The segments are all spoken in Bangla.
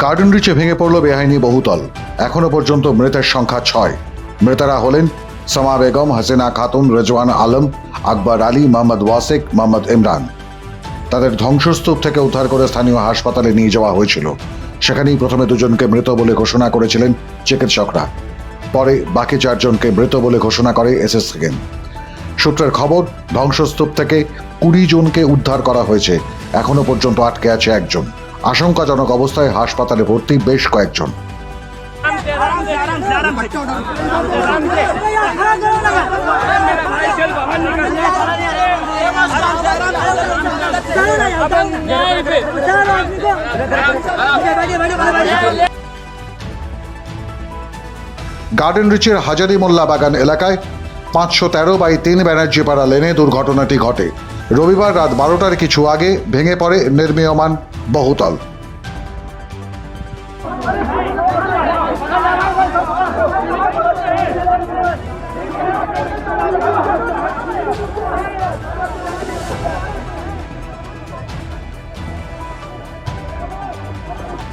গার্ডেন রিচে ভেঙে পড়ল বেআইনি বহুতল। এখনও পর্যন্ত মৃতের সংখ্যা ছয়। মৃতেরা হলেন সামা বেগম, হাসিনা খাতুন, রেজওয়ান আলম, আকবর আলী, মোহাম্মদ ওয়াসেক, মোহাম্মদ ইমরান। তাদের ধ্বংসস্তূপ থেকে উদ্ধার করে স্থানীয় হাসপাতালে নিয়ে যাওয়া হয়েছিল। সেখানেই প্রথমে দুজনকে মৃত বলে ঘোষণা করেছিলেন চিকিৎসকরা। পরে বাকি চারজনকে মৃত বলে ঘোষণা করে এসএসকেন সূত্রের খবর, ধ্বংসস্তূপ থেকে কুড়ি জনকে উদ্ধার করা হয়েছে। এখনও পর্যন্ত আটকে আছে একজন। আশঙ্কাজনক অবস্থায় হাসপাতালে ভর্তি বেশ কয়েকজন। গার্ডেন রিচের হাজারি মোল্লা বাগান এলাকায় পাঁচশো তেরো বাই তিন ব্যানার্জিপাড়া লেনে দুর্ঘটনাটি ঘটে। রবিবার রাত বারোটার কিছু আগে ভেঙে পড়ে নির্মীয়মান বহুতল।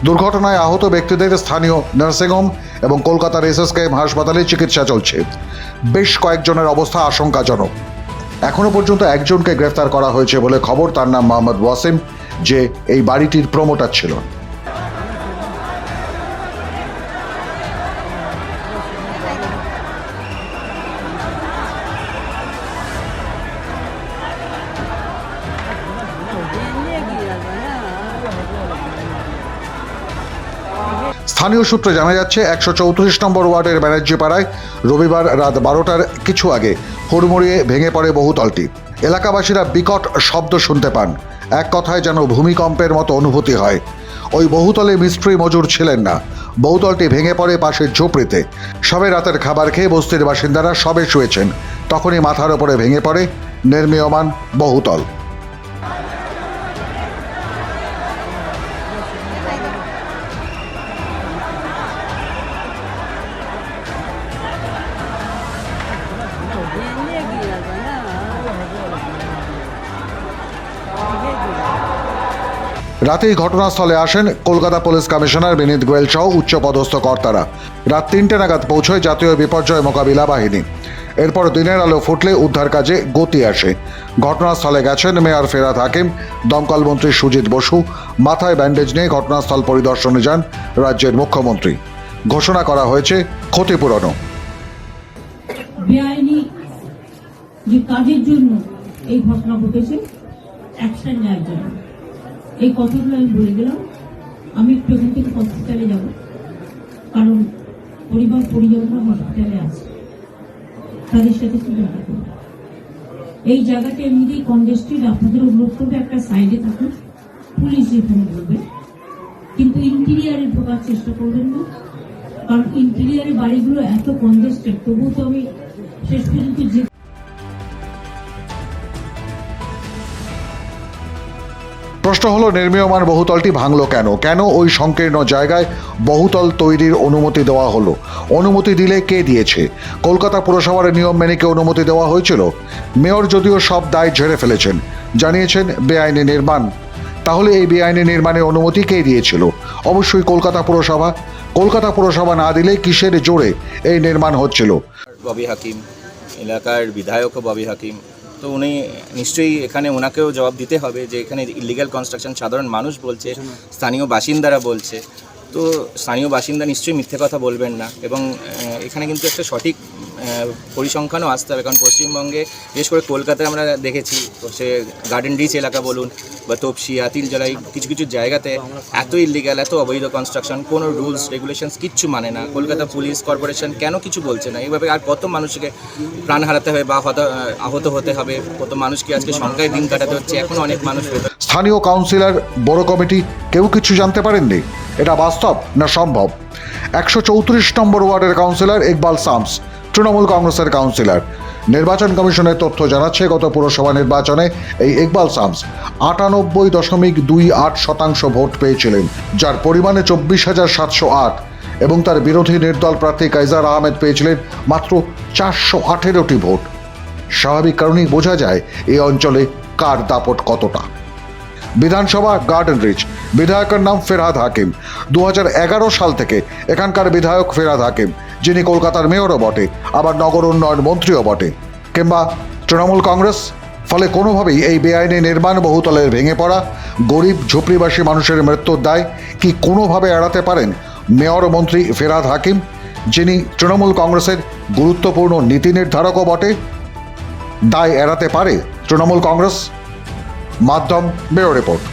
দুর্ঘটনায় আহত ব্যক্তিদের স্থানীয় নার্সিংহোম এবং কলকাতার এসএসকেএম হাসপাতালে চিকিৎসা চলছে। বেশ কয়েকজনের অবস্থা আশঙ্কাজনক। এখনও পর্যন্ত একজনকে গ্রেফতার করা হয়েছে বলে খবর। তার নাম মোহাম্মদ ওয়াসিম। যে এই বাড়িটির প্রমোটার ছিল। স্থানীয় সূত্রে জানা যাচ্ছে, একশো চৌত্রিশ নম্বর ওয়ার্ডের ব্যানার্জি পাড়ায় রবিবার রাত বারোটার কিছু আগে হুড়মুড়িয়ে ভেঙে পড়ে বহুতলটি। এলাকাবাসীরা বিকট শব্দ শুনতে পান। এক কথায় যেন ভূমিকম্পের মতো অনুভূতি হয়। ওই বহুতলে মিস্ত্রি মজুর ছিলেন না। বহুতলটি ভেঙে পড়ে পাশের ঝুপড়িতে। সবে রাতের খাবার খেয়ে বস্তির বাসিন্দারা সবে শুয়েছেন। তখনই মাথার ওপরে ভেঙে পড়ে নির্মীয়মান বহুতল। রাতেই ঘটনাস্থলে আসেন কলকাতা পুলিশ কমিশনার বিনীত গোয়েল সহ উচ্চপদস্থ কর্তারা। রাত তিনটে নাগাদ পৌঁছয় জাতীয় বিপর্যয় মোকাবিলা বাহিনী। এরপর দিনের আলো ফুটলে উদ্ধার কাজে গতি আসে। ঘটনাস্থলে গেছেন মেয়র ফেরাত হাকিম, দমকল মন্ত্রী সুজিত বসু, মাথায় ব্যান্ডেজ নিয়ে ঘটনাস্থল পরিদর্শনে যান রাজ্যের মুখ্যমন্ত্রী। ঘোষণা করা হয়েছে ক্ষতিপূরণও বেআইনি যে কাজের জন্য এই ঘটনা ঘটেছে অ্যাকশন নেওয়ার জন্য। এই কথাগুলো আমি বলে গেলাম। আমি একটু এখান থেকে হসপিটালে যাব। কারণ পরিবার, পরিজনরা হসপিটালে আছে। তাদের সাথে একটু দেখা করব। এই জায়গাটা এমনিতেই কনজেস্টেড আপনাদের অনুরোধ করবে, একটা সাইডে থাকুন। পুলিশ যেখানে বলবে। কিন্তু ইন্টেরিয়ারে ঢোকার চেষ্টা করবেন না। কারণ ইন্টেরিয়ারে বাড়িগুলো এত কনজেস্টেড তবুও তো আমি শেষ পর্যন্ত যে প্রশ্ন হলো, নির্মীয়মান বহুতলটি ভাঙলো কেন? কেন ওই সংকীর্ণ জায়গায় বহুতল তৈরির অনুমতি দেওয়া হলো? অনুমতি দিলে কে দিয়েছে? কলকাতা পুরসভার নিয়ম মেনে কি অনুমতি দেওয়া হয়েছিল? মেয়র যদিও সব দায় ঝেড়ে ফেলেছেন, জানিয়েছেন বেআইনি নির্মাণ। তাহলে এই বেআইনি নির্মাণের অনুমতি কে দিয়েছিল? অবশ্যই কলকাতা পুরসভা। কলকাতা পুরসভা না দিলে কিসের জোরে এই নির্মাণ হচ্ছিল? ববি হাকিম, এলাকার বিধায়ক ববি হাকিম তো উনি নিশ্চয়ই এখানে ওনাকেও জবাব দিতে হবে যে এখানে ইলিগাল কনস্ট্রাকশন সাধারণ মানুষ বলছে, স্থানীয় বাসিন্দারা বলছে। তো স্থানীয় বাসিন্দা নিশ্চয়ই মিথ্যে কথা বলবেন না এবং এখানে কিন্তু একটা সঠিক পরিসংখ্যানও আসতে হবে, কারণ পশ্চিমবঙ্গে, বিশেষ করে কলকাতায় আমরা দেখেছি, সে গার্ডেন রিচ এলাকা বলুন বা তপসি আতিল জলাই কিছু কিছু জায়গাতে এত ইলিগাল এত অবৈধ কনস্ট্রাকশন কোনো রুলস রেগুলেশনস কিচ্ছু মানে না। কলকাতা পুলিশ কর্পোরেশন কেন কিছু বলছে না? এইভাবে আর কত মানুষকে প্রাণ হারাতে হবে বা হত- আহত হতে হবে? কত মানুষকে আজকে সংখ্যায় দিন কাটাতে হচ্ছে? এখনও অনেক মানুষ স্থানীয় কাউন্সিলর বড় কমিটি, কেউ কিছু জানতে পারেননি? এটা বাস্তব না সম্ভব? একশো চৌত্রিশ নম্বর ওয়ার্ডের কাউন্সিলর ইকবাল সামস। তৃণমূল কংগ্রেসের কাউন্সিলর। নির্বাচন কমিশনের তথ্য জানাচ্ছে, গত পুরসভা নির্বাচনে এই ইকবাল সামস আটানব্বই দশমিক দুই আট শতাংশ ভোট পেয়েছিলেন, যার পরিমাণে চব্বিশ হাজার সাতশো আট এবং তার বিরোধী নির্দল প্রার্থী কাইজার আহমেদ পেয়েছিলেন মাত্র চারশো আঠেরোটি ভোট। স্বাভাবিক কারণেই বোঝা যায়, এই অঞ্চলে কার দাপট কতটা। বিধানসভা গার্ডেন রিচ বিধায়কের নাম ফেরহাদ হাকিম। দু হাজার এগারো সাল থেকে এখানকার বিধায়ক ফেরহাদ হাকিম, যিনি কলকাতার মেয়রও বটে, আবার নগর উন্নয়ন মন্ত্রীও বটে। কিংবা তৃণমূল কংগ্রেস? ফলে কোনোভাবেই এই বেআইনি নির্মাণ বহুতলের ভেঙে পড়া, গরিব, ঝুপড়িবাসী মানুষের মৃত্যুর দায় কি কোনোভাবে এড়াতে পারেন মেয়র মন্ত্রী ফেরাদ হাকিম, যিনি তৃণমূল কংগ্রেসের গুরুত্বপূর্ণ নীতি নির্ধারকও বটে? দায় এড়াতে পারে তৃণমূল কংগ্রেস? মাধ্যম ব্যুরো রিপোর্ট।